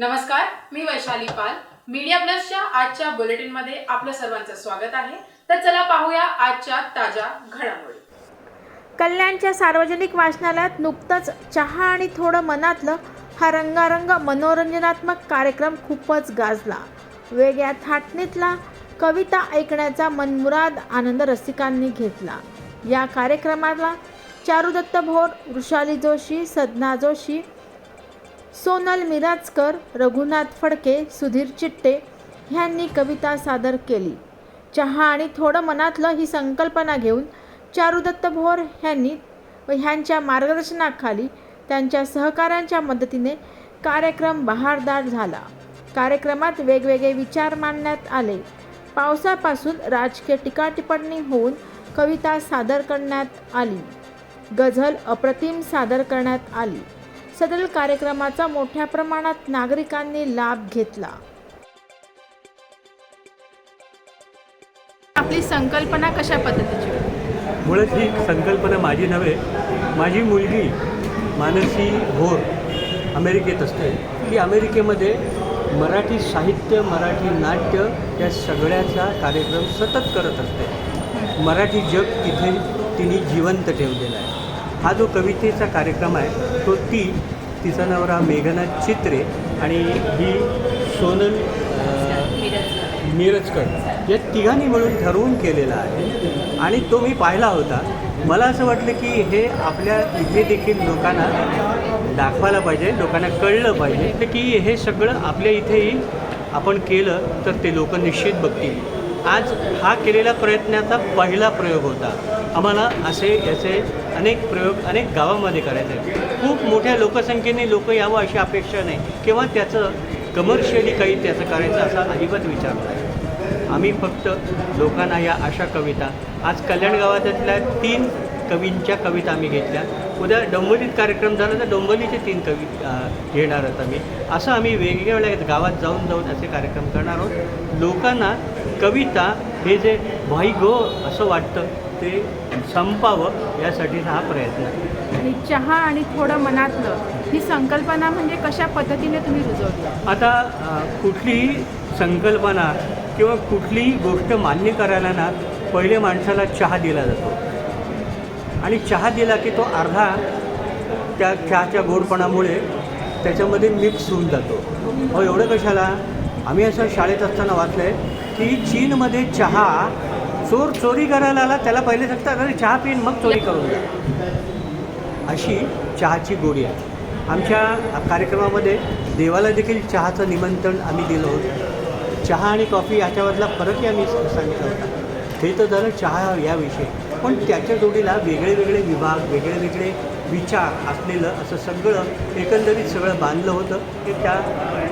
नमस्कार मी वैशाली पाल. मीडिया प्लसच्या आजच्या बुलेटिनमध्ये आपलं सर्वांचं स्वागत आहे. तर चला पाहूया आजच्या ताज्या घडामोडी. कल्याणच्या सार्वजनिक वाचनालयात नुकतंच चहा आणि थोडं मनातलं हा रंगारंग मनोरंजनात्मक कार्यक्रम खूपच गाजला. वेगळ्या थाटणीतला कविता ऐकण्याचा मनमुराद आनंद रसिकांनी घेतला. या कार्यक्रमाला चारुदत्त भोर वृषाली जोशी सदना जोशी सोनल मिराजकर रघुनाथ फडके सुधीर चिट्टे ह्यांनी कविता सादर केली. चहा आणि थोडं मनातलं ही संकल्पना घेऊन चारुदत्त भोर ह्यांनी व ह्यांच्या मार्गदर्शनाखाली त्यांच्या सहकाऱ्यांच्या मदतीने कार्यक्रम बहारदार झाला. कार्यक्रमात वेगवेगळे विचार मांडण्यात आले. पावसापासून राजकीय टीकाटिप्पणी होऊन कविता सादर करण्यात आली. गझल अप्रतिम सादर करण्यात आली. सदर कार्यक्रमाचा मोठ्या प्रमाणात नागरिकांनी लाभ घेतला. आपली संकल्पना कशा पद्धतीची? मुळात ही संकल्पना माझी नव्हे माझी मुलगी मानसी भोर अमेरिकेत असते. ती अमेरिकेमध्ये मराठी साहित्य मराठी नाट्य या सगळ्याचा कार्यक्रम सतत करत असते. मराठी जग तिथे तिने जिवंत ठेवलेला आहे. हा जो कवितेचा कार्यक्रम आहे तो ती तिचा नवरा मेघनाथ चित्रे आणि ही सोनल नीरजकर मिरजकर या तिघांनी मिळून ठरवून केलेला आहे. आणि तो मी पाहिला होता. मला असं वाटलं की हे आपल्या इथे देखील लोकांना दाखवायला पाहिजे लोकांना कळलं पाहिजे तर की हे सगळं आपल्या इथेही आपण केलं तर ते लोक निश्चित बघतील. आज हा केलेला प्रयत्नाचा पहिला प्रयोग होता. आम्हाला असे याचे अनेक प्रयोग अनेक गावामध्ये करायचे आहेत. खूप मोठ्या लोकसंख्येने लोक यावं अशी अपेक्षा नाही. किंवा त्याचं कमर्शियली काही त्याचं करायचं असा अजिबात विचार नाही. आम्ही फक्त लोकांना या अशा कविता आज कल्याण गावातल्या तीन कवींच्या कविता आम्ही घेतल्या. उद्या डोंबोलीत कार्यक्रम झाला तर डोंबोलीचे तीन कवी घेणार आहोत आम्ही. असं आम्ही वेगवेगळ्या गावात जाऊन जाऊन असे कार्यक्रम करणार आहोत. लोकांना कविता हे जे भाई गो असं वाटतं ते संपावं यासाठीचा हा प्रयत्न आहे. आणि चहा आणि थोडं मनातलं ही संकल्पना म्हणजे कशा पद्धतीने तुम्ही रुजवली? आता अ, कुठलीही संकल्पना किंवा कुठलीही गोष्ट मान्य करायला ना पहिले माणसाला चहा दिला जातो. आणि चहा दिला की तो अर्धा त्या चहाच्या गोडपणामुळे त्याच्यामध्ये मिक्स होऊन जातो. अहो एवढं कशाला? आम्ही असं शाळेत असताना वाचलं आहे की चीनमध्ये चहा चोर चोरी करायला आला त्याला पहिले सांगतात अरे चहा पिन मग चोरी करून द्या अशी चहाची गोडी आहे. आमच्या कार्यक्रमामध्ये देवाला देखील चहाचं निमंत्रण आम्ही दिलं होतं. चहा आणि कॉफी याच्यामधला फरकही आम्ही सांगितला होता. हे तर झालं चहा याविषयी. पण त्याच्या जोडीला वेगळे वेगळे विभाग वेगळे वेगळे विचार असलेलं असं सगळं एकंदरीत सगळं बांधलं होतं ते त्या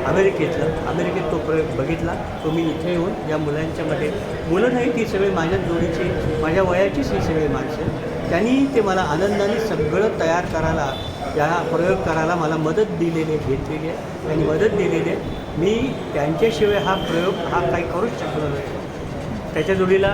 अमेरिकेतलं. अमेरिकेत तो प्रयोग बघितला. तो मी इथे येऊन या मुलांच्यामध्ये मुलं नाही ती सगळी माझ्या जोडीची माझ्या वयाचीच ही सगळी माणसं त्यांनी ते मला आनंदाने सगळं तयार करायला या प्रयोग करायला मला मदत दिलेली आहे घेतलेली आहे. त्यांनी मदत दिलेली आहे. मी त्यांच्याशिवाय हा प्रयोग हा काही करूच शकलो नाही. त्याच्या जोडीला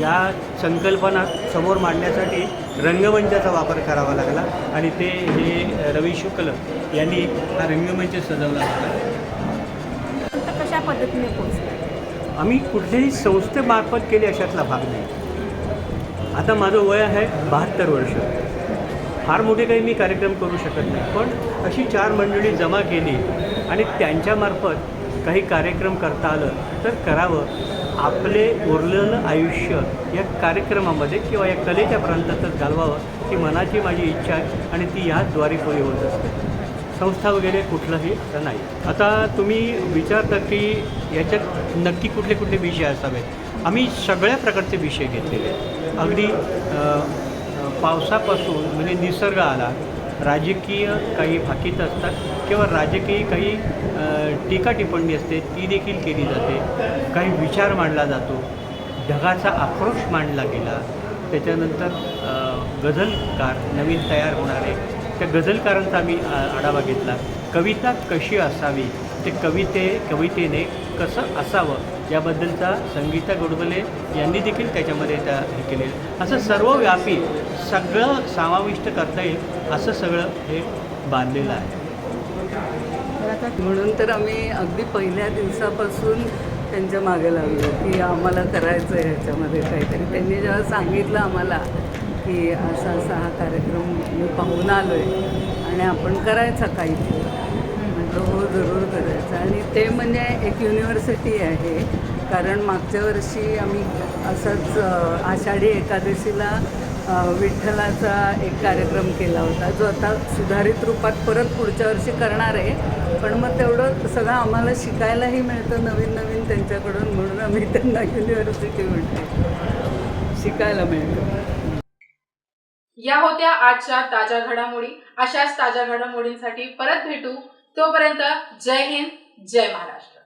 या संकल्पना समोर मांडण्यासाठी रंगमंचाचा वापर करावा लागला. आणि ते हे रवी शुक्ल यांनी हा रंगमंच सजवला होता. कशा पद्धतीने पोहोचले? आम्ही कुठल्याही संस्थेमार्फत केले अशातला भाग नाही. आता माझं वय आहे बहात्तर वर्ष. फार मोठे काही मी कार्यक्रम करू शकत नाही पण अशी चार मंडळी जमा केली आणि त्यांच्यामार्फत काही कार्यक्रम करता आलं तर करावं आपले उरलेलं आयुष्य या कार्यक्रमामध्ये किंवा या कलेच्या प्रांतातच घालवावं ही मनाची माझी इच्छा आहे आणि ती ह्याचद्वारे पुरी होत असते. संस्था वगैरे कुठलंही असं नाही. आता तुम्ही विचारता की याच्यात नक्की कुठले कुठले विषय असावेत. आम्ही सगळ्या प्रकारचे विषय घेतलेले आहेत. अगदी पावसापासून म्हणजे निसर्ग आला राजकीय काही भाकीत असतात किंवा राजकीय काही टीका टिप्पणी असते ती देखील केली जाते. काही विचार मांडला जातो. ढगाचा आक्रोश मांडला गेला. त्याच्यानंतर गझलकार नवीन तयार होणारे त्या गझलकारांचा आम्ही आढावा घेतला. कविता कशी असावी? ते कविते कवितेने कसं असावं? याबद्दलचा संगीता गोडबले यांनी देखील त्याच्यामध्ये त्या हे केलेलं असं सर्वव्यापी सगळं समाविष्ट करता येईल असं सगळं हे बांधलेलं आहे. तर म्हणून तर आम्ही अगदी पहिल्या दिवसापासून त्यांच्या मागे लागलो की आम्हाला करायचं आहे ह्याच्यामध्ये काहीतरी. त्यांनी जेव्हा सांगितलं आम्हाला की असा असा हा कार्यक्रम मी पाहून आलो आहे आणि आपण करायचा काहीतरी म्हटलं हो जरूर करायचं. आणि ते म्हणजे एक युनिव्हर्सिटी आहे. कारण मागच्या वर्षी आम्ही असंच आषाढी एकादशीला विठ्ठलाचा एक कार्यक्रम केला होता जो आता सुधारित रूपात परत पुढच्या वर्षी करणार आहे. पण मग तेवढं सगळं आम्हाला शिकायलाही मिळतं नवीन नवीन त्यांच्याकडून म्हणून आम्ही त्यांना युनिव्हर्सिटी म्हणते शिकायला मिळतं. या होत्या आजच्या ताज्या घडामोडी. अशाच ताज्या घडामोडींसाठी परत भेटू. तोपर्यंत जय हिंद जय महाराष्ट्र.